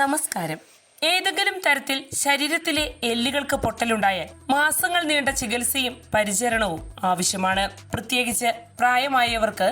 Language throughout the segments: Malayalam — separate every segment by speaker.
Speaker 1: നമസ്കാരം. ഏതെങ്കിലും തരത്തിൽ ശരീരത്തിലെ എല്ലുകൾക്ക് പൊട്ടലുണ്ടായാൽ മാസങ്ങൾ നീണ്ട ചികിത്സയും പരിചരണവും ആവശ്യമാണ്. പ്രത്യേകിച്ച് പ്രായമായവർക്ക്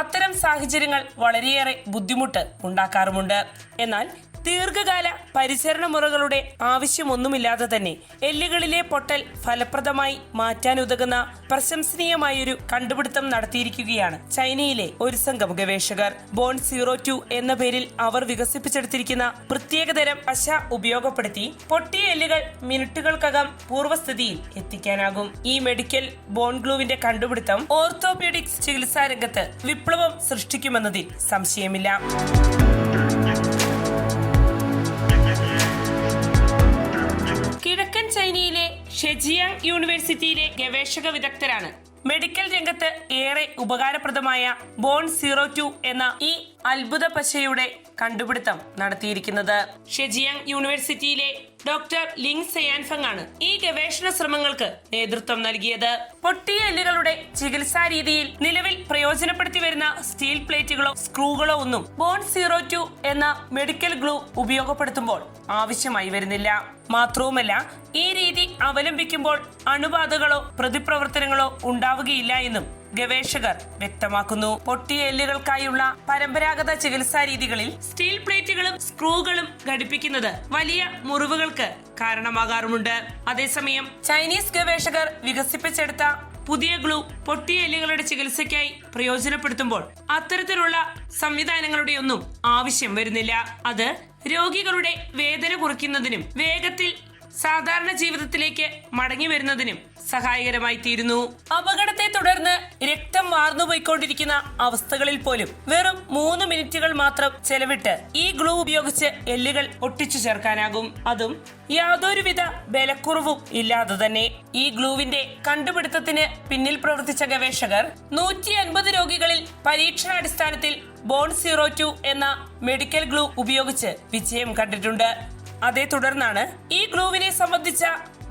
Speaker 1: അത്തരം സാഹചര്യങ്ങൾ വളരെയേറെ ബുദ്ധിമുട്ട് ഉണ്ടാക്കാറുമുണ്ട്. എന്നാൽ ദീർഘകാല പരിചരണ മുറകളുടെ ആവശ്യമൊന്നുമില്ലാതെ തന്നെ എല്ലുകളിലെ പൊട്ടൽ ഫലപ്രദമായി മാറ്റാനുതകുന്ന പ്രശംസനീയമായൊരു കണ്ടുപിടുത്തം നടത്തിയിരിക്കുകയാണ് ചൈനയിലെ ഒരു സംഘം ഗവേഷകർ. ബോൺ സീറോ ടു എന്ന പേരിൽ അവർ വികസിപ്പിച്ചെടുത്തിരിക്കുന്ന പ്രത്യേകതരം പശ ഉപയോഗപ്പെടുത്തി പൊട്ടിയ എല്ലുകൾ മിനിറ്റുകൾക്കകം പൂർവസ്ഥിതിയിൽ എത്തിക്കാനാകും. ഈ മെഡിക്കൽ ബോൺ ഗ്ലൂവിന്റെ കണ്ടുപിടുത്തം ഓർത്തോപീഡിക്സ് ചികിത്സാ രംഗത്ത് വിപ്ലവം സൃഷ്ടിക്കുമെന്നതിൽ സംശയമില്ല. ചൈനയിലെ ഷെജിയാങ് യൂണിവേഴ്സിറ്റിയിലെ ഗവേഷക വിദഗ്ധരാണ്. മെഡിക്കൽ രംഗത്ത് ഏറെ ഉപകാരപ്രദമായ ബോൺ സീറോ ടു എന്ന ഈ അത്ഭുത പശയുടെ കണ്ടുപിടുത്തം നടത്തിയിരിക്കുന്നത്. ഷെജിയാങ് യൂണിവേഴ്സിറ്റിയിലെ ഡോക്ടർ ലിങ് സെയാൻഫങ് ആണ് ഈ ഗവേഷണ ശ്രമങ്ങൾക്ക് നേതൃത്വം നൽകിയത്. പൊട്ടിയ എല്ലുകളുടെ ചികിത്സാ രീതിയിൽ നിലവിൽ പ്രയോജനപ്പെടുത്തി വരുന്ന സ്റ്റീൽ പ്ലേറ്റുകളോ സ്ക്രൂകളോ ഒന്നും ബോൺ സീറോ ടു എന്ന മെഡിക്കൽ ഗ്ലൂ ഉപയോഗപ്പെടുത്തുമ്പോൾ ആവശ്യമായി വരുന്നില്ല. മാത്രവുമല്ല ഈ രീതി അവലംബിക്കുമ്പോൾ അണുബാധകളോ പ്രതിപ്രവർത്തനങ്ങളോ ഉണ്ടാവുകയില്ല എന്നും ഗവേഷകർ വ്യക്തമാക്കുന്നു. പൊട്ടിയ എല്ലുകൾക്കായുള്ള പരമ്പരാഗത ചികിത്സാ രീതികളിൽ സ്റ്റീൽ പ്ലേറ്റുകളും സ്ക്രൂകളും ഘടിപ്പിക്കുന്നത് വലിയ മുറിവുകൾക്ക് കാരണമാകാറുമുണ്ട്. അതേസമയം ചൈനീസ് ഗവേഷകർ വികസിപ്പിച്ചെടുത്ത പുതിയ ഗ്ലൂ പൊട്ടിയ എല്ലുകളുടെ ചികിത്സയ്ക്കായി പ്രയോജനപ്പെടുത്തുമ്പോൾ അത്തരത്തിലുള്ള സംവിധാനങ്ങളുടെ ഒന്നും ആവശ്യം വരുന്നില്ല. അത് രോഗികളുടെ വേദന കുറയ്ക്കുന്നതിനും വേഗത്തിൽ സാധാരണ ജീവിതത്തിലേക്ക് മടങ്ങി വരുന്നതിനും സഹായകരമായി തീരുന്നു അപകടത്തെ തുടർന്ന് രക്തം വാർന്നുപോയിക്കൊണ്ടിരിക്കുന്ന അവസ്ഥകളിൽ പോലും വെറും മൂന്ന് മിനിറ്റുകൾ മാത്രം ചെലവിട്ട് ഈ ഗ്ലൂ ഉപയോഗിച്ച് എല്ലുകൾ ഒട്ടിച്ചു ചേർക്കാനാകും. അതും യാതൊരുവിധ ബലക്കുറവും ഇല്ലാതെ തന്നെ. ഈ ഗ്ലൂവിന്റെ കണ്ടുപിടുത്തത്തിന് പിന്നിൽ പ്രവർത്തിച്ച ഗവേഷകർ നൂറ്റി അൻപത് രോഗികളിൽ പരീക്ഷണാടിസ്ഥാനത്തിൽ ബോൺ സീറോ ടു എന്ന മെഡിക്കൽ ഗ്ലൂ ഉപയോഗിച്ച് വിജയം കണ്ടിട്ടുണ്ട്. അതേ തുടർന്നാണ് ഈ ഗ്ലൂവിനെ സംബന്ധിച്ച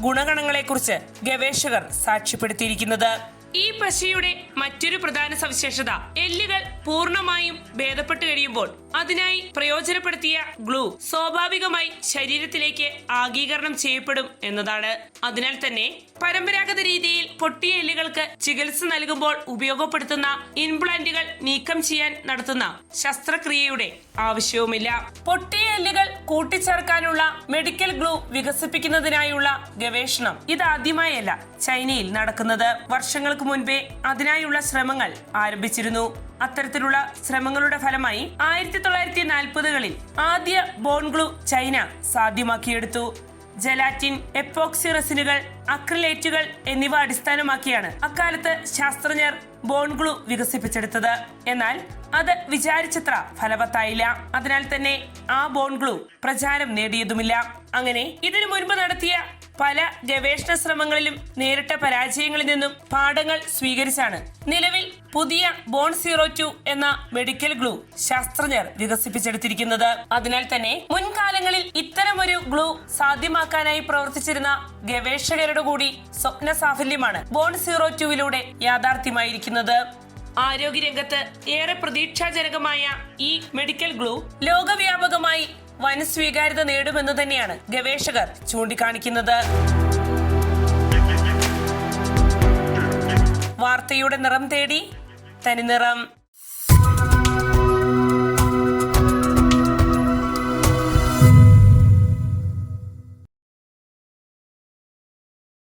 Speaker 1: ഗുണഗണങ്ങളെക്കുറിച്ച് ഗവേഷകർ സാക്ഷ്യപ്പെടുത്തിയിരിക്കുന്നത്. ഈ പശയുടെ മറ്റൊരു പ്രധാന സവിശേഷത എല്ലുകൾ പൂർണമായും ഭേദപ്പെട്ടു കഴിയുമ്പോൾ അതിനായി പ്രയോജനപ്പെടുത്തിയ ഗ്ലൂ സ്വാഭാവികമായി ശരീരത്തിലേക്ക് ആഗീകരണം ചെയ്യപ്പെടും എന്നതാണ്. അതിനാൽ തന്നെ പരമ്പരാഗത രീതിയിൽ പൊട്ടിയ എല്ലുകൾക്ക് ചികിത്സ നൽകുമ്പോൾ ഉപയോഗപ്പെടുത്തുന്ന ഇംപ്ലാന്റുകൾ നീക്കം ചെയ്യാൻ നടത്തുന്ന ശസ്ത്രക്രിയയുടെ ആവശ്യവുമില്ല. പൊട്ടിയ എല്ലുകൾ കൂട്ടിച്ചേർക്കാനുള്ള മെഡിക്കൽ ഗ്ലൂ വികസിപ്പിക്കുന്നതിനായുള്ള ഗവേഷണം ഇതാദ്യമായല്ല ചൈനയിൽ നടക്കുന്നത്. വർഷങ്ങൾക്ക് മുൻപേ അതിനായുള്ള ശ്രമങ്ങൾ ആരംഭിച്ചിരുന്നു. അത്തരത്തിലുള്ള ശ്രമങ്ങളുടെ ഫലമായി ആയിരത്തി തൊള്ളായിരത്തി നാൽപ്പതുകളിൽ ആദ്യ ബോൺ ഗ്ലൂ ചൈന സാധ്യമാക്കിയെടുത്തു. ജലാറ്റിൻ എപ്പോക്സി റെസിനുകൾ അക്രിലേറ്റുകൾ എന്നിവ അടിസ്ഥാനമാക്കിയാണ് അക്കാലത്ത് ശാസ്ത്രജ്ഞർ ബോൺ ഗ്ലൂ വികസിപ്പിച്ചെടുത്തത്. എന്നാൽ അത് വിചാരിച്ചത്ര ഫലവത്തായില്ല. അതിനാൽ തന്നെ ആ ബോൺ ഗ്ലൂ പ്രചാരം നേടിയതുമില്ല. അങ്ങനെ ഇതിനു മുൻപ് നടത്തിയ പല ഗവേഷണ ശ്രമങ്ങളിലും നേരിട്ട പരാജയങ്ങളിൽ നിന്നും പാഠങ്ങൾ സ്വീകരിച്ചാണ്. നിലവിൽ പുതിയ ബോൺ സീറോ ടു എന്ന മെഡിക്കൽ ഗ്ലൂ ശാസ്ത്രജ്ഞർ വികസിപ്പിച്ചെടുത്തിരിക്കുന്നത്. അതിനാൽ തന്നെ മുൻകാലങ്ങളിൽ ഇത്തരമൊരു ഗ്ലൂ സാധ്യമാക്കാനായി പ്രവർത്തിച്ചിരുന്ന ഗവേഷകരുടെ കൂടി സ്വപ്ന സാഫല്യമാണ് ബോൺ സീറോ ടുവിലൂടെ യാഥാർത്ഥ്യമായിരിക്കുന്നത്. ആരോഗ്യരംഗത്ത് ഏറെ പ്രതീക്ഷാജനകമായ ഈ മെഡിക്കൽ ഗ്ലൂ ലോകവ്യാപകമായി വൻ സ്വീകാര്യത നേടുമെന്ന് തന്നെയാണ് ഗവേഷകർ ചൂണ്ടിക്കാണിക്കുന്നത്. വാർത്തയുടെ നിറം തേടി തനിനിറം